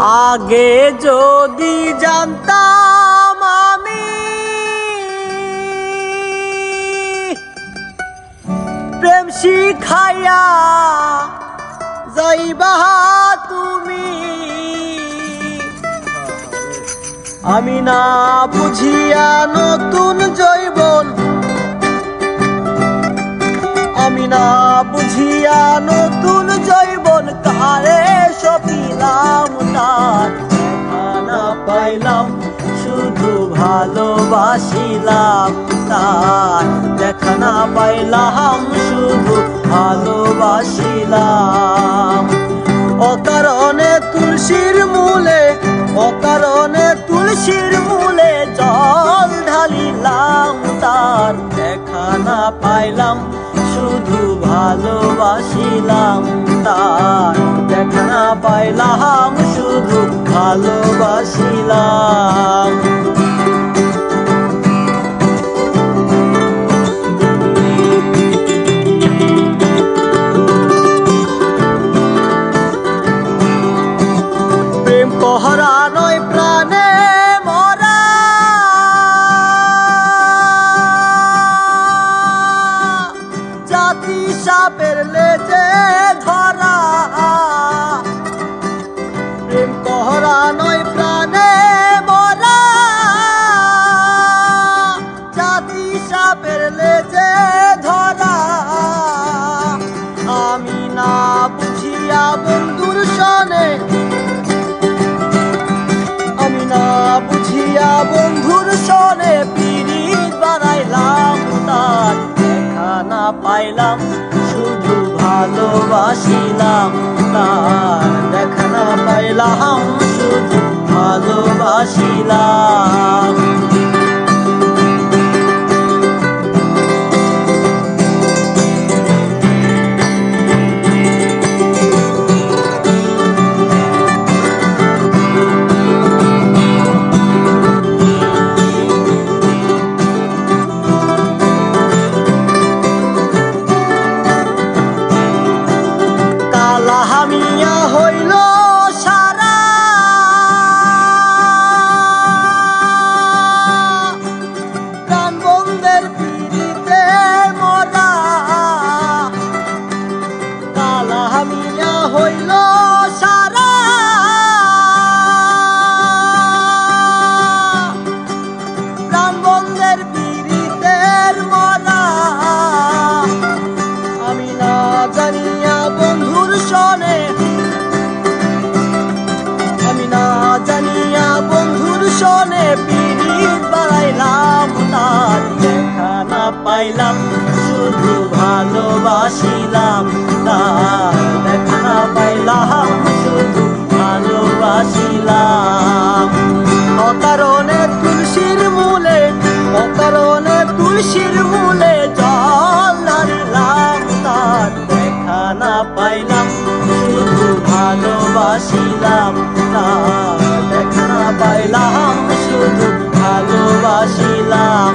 আগে যদি জানতাম আমি প্রেম শিখাইয়া যাইবা তুমি। আমি না বুঝিয়া নতুন জৈবন। আমি না বুঝিয়া নতুন জৈবন। কারে সপিলাম তার দেখা না পাইলাম, শুধু ভালোবাসিলাম, তার দেখা না পাইলাম, শুধু ভালোবাসিলাম। অকারণে তুলসীর মূলে, অকারণে তুলসীর মূলে জল ঢালিলাম, তার দেখা না পাইলাম, শুধু ভালোবাসিলাম। পাইলাম শুধু ভালোবাসিলাম। প্রেম পহরা নয় বুঝিয়া বন্ধুর সনে পিড়িত বানাইলাম, তার দেখা না পাইলাম, শুধু ভালোবাসিলাম, তার দেখা না পাইলাম, শুধু ভালোবাসিলাম। পিড়িত বাড়াইলাম, তার দেখা পাইলাম, শুধু ভালোবাসিলাম, তার দেখা না পাইলাম, শুধু ভালোবাসিলাম। অকারণে তুলসীর মূলে, অকারণে তুলসীর মূলে জল নারিলাম তার দেখা না পাইলাম, শুধু ভালোবাসিলাম 和希腊